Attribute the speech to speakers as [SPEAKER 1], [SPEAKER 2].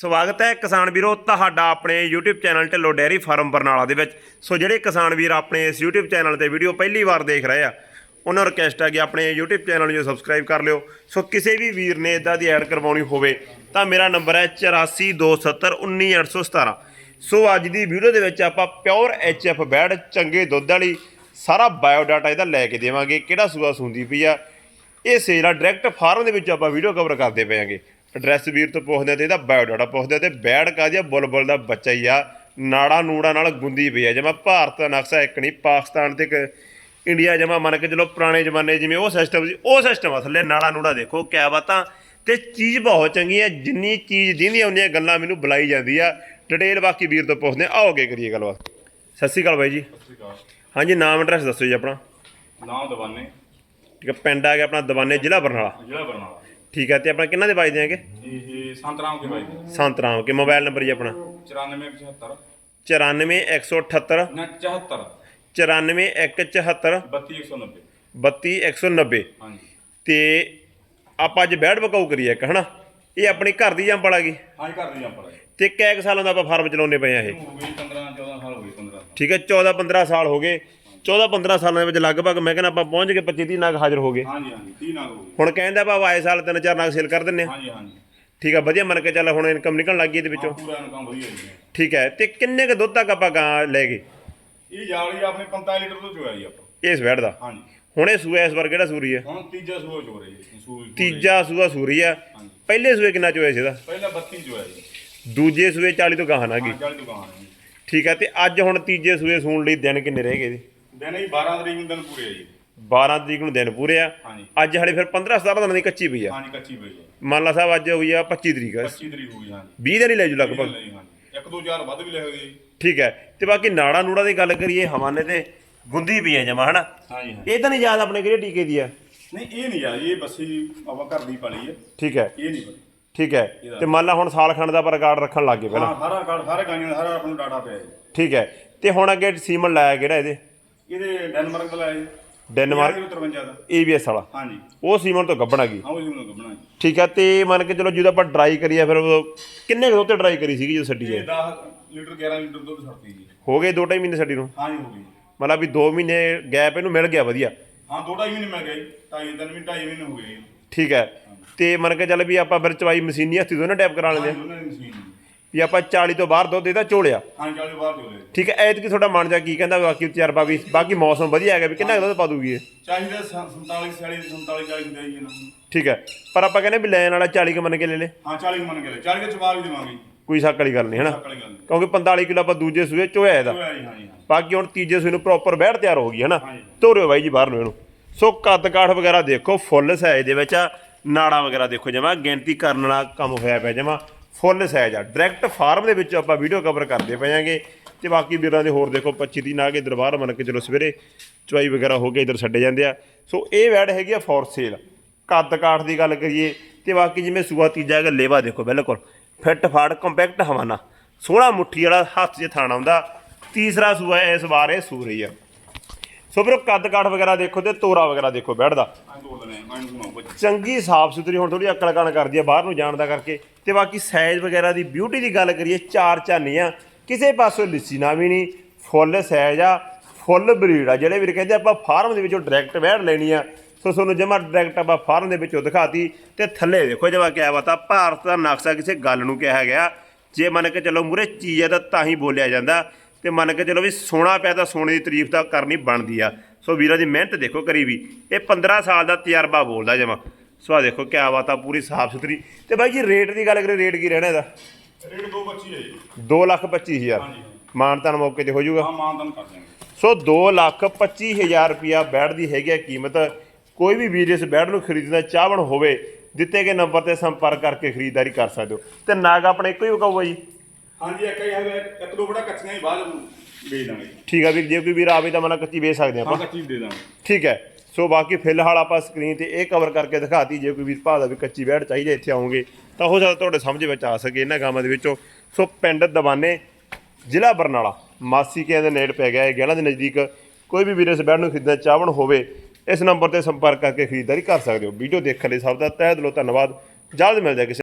[SPEAKER 1] ਸਵਾਗਤ ਹੈ ਕਿਸਾਨ ਵੀਰੋ ਤੁਹਾਡਾ ਆਪਣੇ YouTube channel Dhillon dairy farm Barnala ਦੇ ਵਿੱਚ। ਸੋ ਜਿਹੜੇ ਕਿਸਾਨ ਵੀਰ ਆਪਣੇ ਇਸ YouTube ਚੈਨਲ ਤੇ ਵੀਡੀਓ ਪਹਿਲੀ ਵਾਰ ਦੇਖ ਰਹੇ ਆ, ਉਹਨਾਂ ਨੂੰ ਰਿਕਵੈਸਟ ਹੈ ਕਿ ਆਪਣੇ YouTube ਚੈਨਲ ਨੂੰ ਸਬਸਕ੍ਰਾਈਬ ਕਰ ਲਿਓ। ਸੋ ਕਿਸੇ ਵੀ ਵੀਰ ਨੇ ਇਦਾਂ ਦੀ ਐਡ ਕਰਵਾਉਣੀ ਹੋਵੇ ਤਾਂ ਮੇਰਾ ਨੰਬਰ ਹੈ 8427191817 ਸੋ ਅੱਜ ਦੀ ਵੀਡੀਓ ਦੇ ਵਿੱਚ ਆਪਾਂ ਪਿਓਰ ਐਚਐਫ ਬੈਡ ਚੰਗੇ ਦੁੱਧ ਵਾਲੀ ਸਾਰਾ ਬਾਇਓਡਾਟਾ ਇਹਦਾ ਲੈ ਕੇ ਦੇਵਾਂਗੇ। ਕਿਹੜਾ ਸੂਆ ਸੁੰਦੀ ਪਈ ਆ? ਇਹ ਸੇਲ ਆ ਡਾਇਰੈਕਟ ਫਾਰਮ ਦੇ ਵਿੱਚ ਆਪਾਂ ਵੀਡੀਓ ਕਵਰ ਕਰਦੇ ਪਏਾਂਗੇ ਐਡਰੈਸ ਵੀਰ ਤੋਂ ਪੁੱਛਦੇ ਆ ਤੇ ਇਹਦਾ ਬਾਇਓਡਾਟਾ ਪੁੱਛਦੇ ਆ ਤੇ ਬੈੜ ਕਾਜਾ ਬੁਲਬੁਲ ਦਾ ਬੱਚਾ ਹੀ ਆ। ਨਾੜਾ ਨੂੜਾ ਨਾਲ ਗੁੰਦੀ ਪਈ ਆ। ਜਿਵੇਂ ਭਾਰਤ ਦਾ ਨਕਸ਼ਾ ਇੱਕ ਨਹੀਂ ਪਾਕਿਸਤਾਨ ਤੇ ਇੱਕ ਇੰਡੀਆ ਜਮਾ ਮੰਨ ਕੇ ਚਲੋ ਪੁਰਾਣੇ ਜ਼ਮਾਨੇ ਜਿਵੇਂ ਉਹ ਸਿਸਟਮ ਸੀ ਉਹ ਸਿਸਟਮ ਆ ਥੱਲੇ ਨਾੜਾ ਨੂੜਾ ਦੇਖੋ ਕਿਆ ਬਾਤਾਂ। ਤੇ ਚੀਜ਼ ਬਹੁਤ ਚੰਗੀ ਹੈ ਜਿੰਨੀ ਚੀਜ਼ ਦਿੰਦੀ ਆਉਂਦੀਆਂ ਗੱਲਾਂ ਮੈਨੂੰ ਬੁਲਾਈ ਜਾਂਦੀ ਆ। ਡਿਟੇਲ ਬਾਕੀ ਵੀਰ ਤੋਂ ਪੁੱਛਦੇ ਆ। ਆਓ ਅੱਗੇ ਕਰੀਏ ਗੱਲਬਾਤ। ਸਤਿ ਸ਼੍ਰੀ ਅਕਾਲ ਬਾਈ ਜੀ। ਹਾਂਜੀ ਨਾਮ ਐਡਰੈਸ ਦੱਸੋ ਜੀ ਆਪਣਾ।
[SPEAKER 2] ਨਾਮ ਦਵਾਨੇ।
[SPEAKER 1] ਠੀਕ ਹੈ ਪਿੰਡ ਆ ਗਿਆ ਆਪਣਾ ਦਵਾਨੇ ਜ਼ਿਲ੍ਹਾ ਬਰਨਾਲਾ।
[SPEAKER 2] ਜ਼ਿਲ੍ਹਾ ਬਰਨਾਲਾ।
[SPEAKER 1] ਠੀਕ ਹੈ ਤੇ ਆਪਣਾ ਕਿੰਨਾ ਦੇ ਬਾਈ ਦਿਆਂਗੇ
[SPEAKER 2] ਇਹ ਸੰਤਰਾਮ ਕੇ ਬਾਈ
[SPEAKER 1] ਸੰਤਰਾਮ ਕੇ ਮੋਬਾਈਲ ਨੰਬਰ ਜੀ ਆਪਣਾ?
[SPEAKER 2] 9475
[SPEAKER 1] 94178
[SPEAKER 2] ਨਾ 74
[SPEAKER 1] 94174
[SPEAKER 2] 32190
[SPEAKER 1] 32190
[SPEAKER 2] ਹਾਂਜੀ।
[SPEAKER 1] ਤੇ ਆਪਾਂ ਅੱਜ ਬੈਡ ਬਕਾਊ ਕਰੀਏ ਇੱਕ ਹਨਾ? ਇਹ ਆਪਣੀ ਘਰ ਦੀ ਜੰਪਲ ਆ ਗਈ
[SPEAKER 2] ਹਾਂਜੀ ਕਰ ਲਈ ਆਪਾਂ
[SPEAKER 1] ਤੇ ਕੈ ਕੁ ਸਾਲਾਂ ਦਾ ਆਪਾਂ ਫਾਰਮ ਚਲਾਉਂਦੇ ਪਏ ਆ ਇਹ?
[SPEAKER 2] ਹੋ ਗਈ 15 14 ਸਾਲ ਹੋ ਗਏ 15
[SPEAKER 1] ਠੀਕ ਹੈ 14 15 ਸਾਲ ਹੋ ਗਏ। 14 15 ਸਾਲਾਂ ਦੇ ਵਿੱਚ ਲਗਭਗ ਮੈਂ ਕਹਿੰਦਾ ਆਪਾਂ ਪਹੁੰਚ ਕੇ 25 30 ਨਗ ਹਾਜ਼ਰ ਹੋ ਗਏ।
[SPEAKER 2] ਹਾਂਜੀ ਹਾਂਜੀ 30 ਨਾਗ ਹੋ ਗਏ।
[SPEAKER 1] ਹੁਣ ਕਹਿੰਦਾ ਆਪਾਂ ਆਏ ਸਾਲ ਤਿੰਨ ਚਾਰ ਨਗ ਸੇਲ ਕਰ ਦਿੰਨੇ ਆ
[SPEAKER 2] ਹਾਂਜੀ ਹਾਂਜੀ।
[SPEAKER 1] ਠੀਕ ਹੈ ਵਧੀਆ ਮੰਨ ਕੇ ਚੱਲ ਹੁਣ ਇਨਕਮ ਨਿਕਲਣ ਲੱਗ ਗਈ ਇਹਦੇ ਵਿੱਚੋਂ।
[SPEAKER 2] ਪੂਰਾ ਇਨਕਮ ਵਧੀਆ ਜੀ।
[SPEAKER 1] ਠੀਕ ਹੈ ਤੇ ਕਿੰਨੇ ਕ ਦੁੱਧ ਤੱਕ ਆਪਾਂ ਗਾਂ ਲੈ ਗਏ?
[SPEAKER 2] ਇਹ ਜਾਲੀ ਆਪਣੇ 45 ਲੀਟਰ ਤੋਂ ਚੋਇਆ ਜੀ ਆਪਾਂ।
[SPEAKER 1] ਇਸ ਵੈੜ ਦਾ?
[SPEAKER 2] ਹਾਂਜੀ।
[SPEAKER 1] ਹੁਣ ਇਹ ਸੂਆ ਇਸ ਵਾਰ ਕਿਹੜਾ ਸੂਰੀ ਹੈ
[SPEAKER 2] ਹੁਣ ਤੀਜਾ ਸੂਆ ਚੋ ਰਹੀ ਹੈ ਸੂਆ
[SPEAKER 1] ਤੀਜਾ ਸੂਆ ਸੂਰੀ ਆ।
[SPEAKER 2] ਹਾਂਜੀ।
[SPEAKER 1] ਪਹਿਲੇ ਸੂਏ ਕਿੰਨਾ ਚੋਇਆ ਸੀ ਇਹਦਾ?
[SPEAKER 2] ਪਹਿਲਾ 32 ਚੋਇਆ ਜੀ।
[SPEAKER 1] ਦੂਜੇ ਸੂਏ 40 ਤੋਂ ਗਾਹਾਂ ਨਾ ਗਈ।
[SPEAKER 2] ਹਾਂ 40 ਦੁਕਾਨ ਹੈ ਜੀ
[SPEAKER 1] ਠੀਕ ਹੈ ਤੇ ਅੱਜ ਹੁਣ ਤੀਜੇ ਸੂਏ ਸੂਣ ਲਈ ਦਿਨ ਕਿੰਨੇ ਰਹਿ ਗਏ ਜੀ
[SPEAKER 2] ਦਿਨ ਹੀ 12 ਤਰੀਕ ਨੂੰ ਦਿਨ ਪੂਰੇ ਆ ਜੀ।
[SPEAKER 1] 12 ਤਰੀਕ ਨੂੰ ਦਿਨ ਪੂਰੇ ਆ।
[SPEAKER 2] ਹਾਂਜੀ।
[SPEAKER 1] ਅੱਜ ਹਲੇ ਫਿਰ 15 17 ਦਿਨਾਂ ਦੀ ਕੱਚੀ ਪਈ ਆ।
[SPEAKER 2] ਹਾਂਜੀ ਕੱਚੀ ਪਈ ਹੈ
[SPEAKER 1] ਮੰਨ ਲਾ ਸਾਹਿਬ ਅੱਜ ਹੋਈ ਆ 25 ਤਰੀਕ।
[SPEAKER 2] 25 ਤਰੀਕ ਹੋ ਗਈ ਹਾਂਜੀ।
[SPEAKER 1] 20 ਦਿਨ ਹੀ ਲੈ ਜੂ ਲਗਭਗ।
[SPEAKER 2] ਨਹੀਂ ਹਾਂਜੀ। ਇੱਕ ਦੋ ਚਾਰ ਵੱਧ ਵੀ ਲੈ ਹੋਈ
[SPEAKER 1] ਠੀਕ ਹੈ। ਤੇ ਬਾਕੀ ਨਾੜਾ ਨੂੜਾ ਦੀ ਗੱਲ ਕਰੀਏ ਹਵਾਨੇ ਤੇ ਗੁੰਦੀ ਪਈ ਆ ਜਮਾ ਹਨਾ?
[SPEAKER 2] ਹਾਂਜੀ
[SPEAKER 1] ਇਹ ਤਾਂ ਨਹੀਂ ਯਾਦ ਆਪਣੇ ਕਿਹੜੇ ਟੀਕੇ ਦੀ ਆ?
[SPEAKER 2] ਨਹੀਂ ਇਹ ਨਹੀਂ ਯਾਰ ਇਹ ਬੱਸੀ ਆਪਾਂ ਘਰ ਦੀ ਪਾਲੀ ਹੈ
[SPEAKER 1] ਠੀਕ ਹੈ।
[SPEAKER 2] ਇਹ ਨਹੀਂ
[SPEAKER 1] ਠੀਕ ਹੈ। ਤੇ ਮੰਨ ਲਾ ਹੁਣ ਸਾਲ ਖੰਡ ਦਾ ਰਿਕਾਰਡ ਰੱਖਣ ਲੱਗ ਪਹਿਲਾਂ
[SPEAKER 2] ਹਾਂ ਸਾਰਾ ਕਾਰਡ ਸਾਰੇ ਗਾਈਆਂ ਦਾ ਸਾਰਾ ਆਪਾਂ ਨੂੰ ਡਾਟਾ ਪਿਆ ਹੈ
[SPEAKER 1] ਠੀਕ ਹੈ। ਤੇ ਹੁਣ ਅੱਗੇ ਸੀਮਨ ਲਾਇਆ ਕਿਹੜਾ ਇਹਦੇ?
[SPEAKER 2] ਇਹਦੇ ਡੈਨਮਾਰਕ ਦਾ ਲਾਇਆ ਜੀ
[SPEAKER 1] ਡੈਨਮਾਰਕ
[SPEAKER 2] 53 ਦਾ।
[SPEAKER 1] ਏਬੀਐਸ ਵਾਲਾ?
[SPEAKER 2] ਹਾਂਜੀ।
[SPEAKER 1] ਉਹ ਸੀਮਨ ਤੋਂ ਗੱਬਣ ਗਈ
[SPEAKER 2] ਹਾਂ ਉਹ ਜੀ ਨੂੰ ਗੱਬਣਾ ਜੀ।
[SPEAKER 1] ਠੀਕ ਹੈ ਤੇ ਮੰਨ ਕੇ ਚਲੋ ਜਦੋਂ ਆਪਾਂ ਡਰਾਈ ਕਰੀਏ ਫਿਰ ਕਿੰਨੇ ਕੁ ਤੇ ਡਰਾਈ ਕਰੀ ਸੀਗੀ ਜਦੋਂ ਛੱਡੀ ਹੈ
[SPEAKER 2] 10 ਲੀਟਰ 11 ਲੀਟਰ ਦੁੱਧ ਛੱਡਤੀ ਜੀ।
[SPEAKER 1] ਹੋ ਗਏ ਦੋ ਢਾਈ ਮਹੀਨੇ ਛੱਡੀ ਨੂੰ?
[SPEAKER 2] ਹਾਂਜੀ ਹੋ ਗਈ
[SPEAKER 1] ਮਤਲਬ ਵੀ 2 ਮਹੀਨੇ ਗੈਪ ਇਹਨੂੰ ਮਿਲ ਗਿਆ ਵਧੀਆ।
[SPEAKER 2] ਹਾਂ ਦੋ ਢਾਈ ਮਹੀਨੇ ਮਿਲ ਗਏ ਢਾਈ ਤਿੰਨ ਮਹੀਨੇ ਢਾਈ ਮਹੀਨੇ ਹੋ ਗਏ ਜੀ।
[SPEAKER 1] ਠੀਕ ਹੈ ਤੇ ਮੰਨ ਕੇ ਚੱਲ ਵੀ ਆਪਾਂ ਫਿਰ ਚਵਾਈ ਮਸ਼ੀਨੀ ਹੱਥੀ ਦੋਨਾਂ ਟੈਪ ਕਰਾ ਲੈਂਦੇ
[SPEAKER 2] ਹਾਂਜੀ, ਉਹਨਾਂ ਦੀ ਮਸ਼ੀਨ ਜੀ।
[SPEAKER 1] ਵੀ ਆਪਾਂ 40 ਤੋਂ ਬਾਹਰ ਦੁੱਧ ਇਹਦਾ ਝੋਲਿਆ।
[SPEAKER 2] ਹਾਂ ਚਾਲੀ ਬਾਹਰ ਚੋਲੇ
[SPEAKER 1] ਠੀਕ ਹੈ ਐਤਕੀ ਤੁਹਾਡਾ ਮਨ ਜਾ ਕੀ ਕਹਿੰਦਾ ਬਾਕੀ ਤਜਰਬਾ ਵੀ ਬਾਕੀ ਮੌਸਮ ਵਧੀਆ ਹੈਗਾ ਵੀ ਕਿੰਨਾ ਕੁ ਦੁੱਧ ਪਾ ਦੂਗੀ ਇਹ?
[SPEAKER 2] ਚਾਹੀਦਾ 47 40 47 40 ਹੁੰਦਾ ਜੀ ਇਹਨਾਂ ਨੂੰ।
[SPEAKER 1] ਠੀਕ ਹੈ ਪਰ ਆਪਾਂ ਕਹਿੰਦੇ ਵੀ ਲੈਣ ਵਾਲਾ 40 ਕੁ ਮੰਨ ਕੇ ਲੈ ਲੈ।
[SPEAKER 2] ਹਾਂ 40 ਮੰਨ ਕੇ ਲੈ 40 ਦਾ ਜਵਾਬ ਵੀ ਦੇਵਾਂਗੇ।
[SPEAKER 1] ਕੋਈ ਸ਼ੱਕ ਵਾਲੀ ਗੱਲ ਨਹੀਂ ਹਨਾ?
[SPEAKER 2] ਗੱਲ ਨਹੀਂ।
[SPEAKER 1] ਕਿਉਂਕਿ 45 ਕਿਲੋ ਆਪਾਂ ਦੂਜੇ ਸੂਏ ਚੋਇਆ ਇਹਦਾ।
[SPEAKER 2] ਹੋਇਆ ਜੀ ਹਾਂ ਜੀ ਹਾਂ
[SPEAKER 1] ਬਾਕੀ ਹੁਣ ਤੀਜੇ ਸੂਏ ਨੂੰ ਪ੍ਰੋਪਰ ਬੈਠ ਤਿਆਰ ਹੋ ਗਈ ਹਨਾ?
[SPEAKER 2] ਹਾਂਜੀ।
[SPEAKER 1] ਤੋਰਿਓ ਬਾਈ ਜੀ ਬਾਹਰ ਨੂੰ। ਇਹਨੂੰ ਸੋ ਕੱਦ ਕਾਠ ਵਗੈਰਾ ਦੇਖੋ ਫੁੱਲ ਸਾਈਜ਼ ਦੇ ਵਿੱਚ ਆ ਨਾੜਾ ਵਗੈਰਾ ਦੇਖੋ ਜਮਾ ਗਿਣਤੀ ਕਰਨ ਵਾਲਾ ਕੰਮ ਹੋਇਆ ਪਿਆ ਜਮਾ। ਫੁੱਲ ਸਾਈਜ਼ ਆ। ਡਾਇਰੈਕਟ ਫਾਰਮ ਦੇ ਵਿੱਚ ਆਪਾਂ ਵੀਡੀਓ ਕਵਰ ਕਰਦੇ ਪਏਾਂਗੇ ਤੇ ਬਾਕੀ ਵੀਰਾਂ ਦੇ ਹੋਰ ਦੇਖੋ 25 ਦੀ ਆ ਕੇ ਦਰਬਾਰ ਮੰਨ ਕੇ ਚਲੋ ਸਵੇਰੇ ਚਵਾਈ ਵਗੈਰਾ ਹੋ ਕੇ ਇਧਰ ਛੱਡੇ ਜਾਂਦੇ ਆ। ਸੋ ਇਹ ਵੈਡ ਹੈਗੀ ਆ ਫੋਰ ਸੇਲ ਕੱਦ ਕਾਠ ਦੀ ਗੱਲ ਕਰੀਏ, ਤੇ ਬਾਕੀ ਜਿਵੇਂ ਸੂਆ ਤੀਜਾ ਹੈਗਾ, ਲੇਵਾ ਦੇਖੋ ਬਿਲਕੁਲ। ਫਿੱਟ ਫਾੜ ਕੰਪੈਕਟ ਹਵਾਨਾ। ਸੋਹਣਾ ਮੁੱਠੀ ਵਾਲਾ ਹੱਥ 'ਚ ਥਾਣਾ ਹੁੰਦਾ। ਤੀਸਰਾ ਸੂਆ ਇਸ ਵਾਰ ਇਹ ਸੂ ਆ। ਸੋ ਵੀਰੋ, ਕੱਦ ਕਾਠ ਵਗੈਰਾ ਦੇਖੋ ਤੇ ਤੋਰਾ ਵਗੈਰਾ ਦੇਖੋ ਬੈਠਦਾ ਚੰਗੀ ਸਾਫ਼ ਸੁਥਰੀ, ਹੁਣ ਥੋੜੀ ਅਕਲ ਕਾਣ ਕਰਦੀ ਆ ਬਾਹਰ ਨੂੰ ਜਾਣ ਦਾ ਕਰਕੇ। ਤੇ ਬਾਕੀ ਸਾਈਜ਼ ਵਗੈਰਾ ਦੀ ਬਿਊਟੀ ਦੀ ਗੱਲ ਕਰੀਏ, ਚਾਰ ਚਾਨੀਆਂ ਕਿਸੇ ਪਾਸੋਂ ਲਿੱਸੀ ਨਾ ਵੀ ਨਹੀਂ, ਫੁੱਲ ਸਾਈਜ਼ ਆ, ਫੁੱਲ ਬਰੀਡ ਆ। ਜਿਹੜੇ ਵੀਰ ਕਹਿੰਦੇ ਆਪਾਂ ਫਾਰਮ ਦੇ ਵਿੱਚੋਂ ਡਾਇਰੈਕਟ ਵੈੜ ਲੈਣੀ ਆ, ਸੋ ਤੁਹਾਨੂੰ ਜਮਾ ਡਾਇਰੈਕਟ ਆਪਾਂ ਫਾਰਮ ਦੇ ਵਿੱਚੋਂ ਦਿਖਾਤੀ। ਤੇ ਥੱਲੇ ਦੇਖੋ ਜਮਾ ਕਿਆ ਬਤਾ ਭਾਰਤ ਦਾ ਨਕਸ਼ਾ ਕਿਸੇ ਗੱਲ ਨੂੰ ਕਿਹਾ ਗਿਆ। ਜੇ ਮੰਨ ਕੇ ਚੱਲੋ ਮੂਰੇ ਚੀਜ਼ ਹੈ ਤਾਂ ਤਾਂ ਹੀ ਬੋਲਿਆ ਜਾਂਦਾ। ਤੇ ਮੰਨ ਕੇ ਚਲੋ ਵੀ ਸੋਨਾ ਪਿਆ ਤਾਂ ਸੋਨੇ ਦੀ ਤਾਰੀਫ ਤਾਂ ਕਰਨੀ ਬਣਦੀ ਆ। ਸੋ ਵੀਰਾਂ ਦੀ ਮਿਹਨਤ ਦੇਖੋ ਕਰੀ ਵੀ। ਇਹ 15 ਸਾਲ ਦਾ ਤਜਰਬਾ ਬੋਲਦਾ ਜਮਾ। ਸੋ ਆ ਦੇਖੋ ਕਿਆ ਬਾਤ ਆ ਪੂਰੀ ਸਾਫ਼ ਸੁਥਰੀ। ਤੇ ਬਾਈ ਜੀ ਰੇਟ ਦੀ ਗੱਲ ਕਰੇ ਰੇਟ ਕੀ ਰਹਿਣਾ ਇਹਦਾ?
[SPEAKER 2] ਰੇਟ ਦੋ ਬੱਚੀ ਹੈ ਜੀ।
[SPEAKER 1] 2 ਲੱਖ 25 ਹਜ਼ਾਰ।
[SPEAKER 2] ਹਾਂਜੀ।
[SPEAKER 1] ਮਾਨਤਾਨ ਮੌਕੇ ਤੇ ਹੋ ਜਾਊਗਾ।
[SPEAKER 2] ਹਾਂ ਮਾਨਦਨ ਕਰ ਦਿਆਂਗੇ।
[SPEAKER 1] ਸੋ 2 ਲੱਖ 25 ਹਜ਼ਾਰ ਰੁਪਿਆ ਬੈਡ ਦੀ ਹੈਗੀ ਕੀਮਤ। ਕੋਈ ਵੀ ਵੀਰ ਇਸ ਬੈਡ ਨੂੰ ਖਰੀਦਣਾ ਚਾਹਵਣ ਹੋਵੇ ਦਿੱਤੇ ਗਏ ਨੰਬਰ ਤੇ ਸੰਪਰਕ ਕਰਕੇ ਖਰੀਦਦਾਰੀ ਕਰ ਸਕਦੇ ਹੋ। ਤੇ ਨਾਗ ਆਪਣੇ ਇੱਕੋ ਹੀ ਵਿਕਾਊਗਾ ਜੀ?
[SPEAKER 2] ਹਾਂਜੀ ਇੱਕ ਹੀ ਹੈਗਾ ਇੱਕ ਦੋ ਬੜਾ ਕੱਚੀਆਂ ਹੀ ਬਾਅਦ ਨੂੰ। ਦਾਂਗੇ
[SPEAKER 1] ਠੀਕ ਆ ਵੀਰ ਜੇ ਕੋਈ ਵੀਰ ਆਵੇ ਤਾਂ ਮਨਾ ਕੱਚੀ ਵੇਚ ਸਕਦੇ
[SPEAKER 2] ਹਾਂ
[SPEAKER 1] ਆਪਾਂ।
[SPEAKER 2] ਕੱਚੀ ਦੇ ਦਾਂਗੇ।
[SPEAKER 1] ਠੀਕ ਹੈ ਸੋ ਬਾਕੀ ਫਿਲਹਾਲ ਆਪਾਂ ਸਕਰੀਨ ਤੇ ਇਹ ਕਵਰ ਕਰਕੇ ਦਿਖਾਤੀ ਜੇ ਕੋਈ ਵੀਰ ਭਾਅ ਦਾ ਵੀ ਕੱਚੀ ਬੈੜ ਚਾਹੀਦਾ ਇੱਥੇ ਆਉਂਗੇ ਤਾਂ ਹੋ ਸਕਦਾ ਤੁਹਾਡੇ ਸਮਝ ਵਿੱਚ ਆ ਸਕੇ ਇਹਨਾਂ ਗਾਵਾਂ ਦੇ ਵਿੱਚੋਂ। ਸੋ ਪਿੰਡ ਦਵਾਨੇ ਜ਼ਿਲ੍ਹਾ ਬਰਨਾਲਾ ਮਾਸੀ ਕੇ ਦੇ ਨੇੜ ਪੈ ਗਿਆ ਹੈ ਗਹਿਲਾ ਦੇ ਨਜ਼ਦੀਕ। ਕੋਈ ਵੀ ਵੀਰ ਇਸ ਬੈੜ ਨੂੰ ਖਰੀਦਣਾ ਚਾਹਵਣ ਹੋਵੇ ਇਸ ਨੰਬਰ ਤੇ ਸੰਪਰਕ ਕਰਕੇ ਖਰੀਦਦਾਰੀ ਕਰ ਸਕਦੇ ਹੋ। ਵੀਡੀਓ ਦੇਖਣ ਲਈ ਸਭ ਦਾ ਤਹਿ ਦਿਲੋਂ ਧੰਨਵਾਦ। ਜਲਦ ਮਿਲਦੇ ਹਾਂ ਕਿਸੇ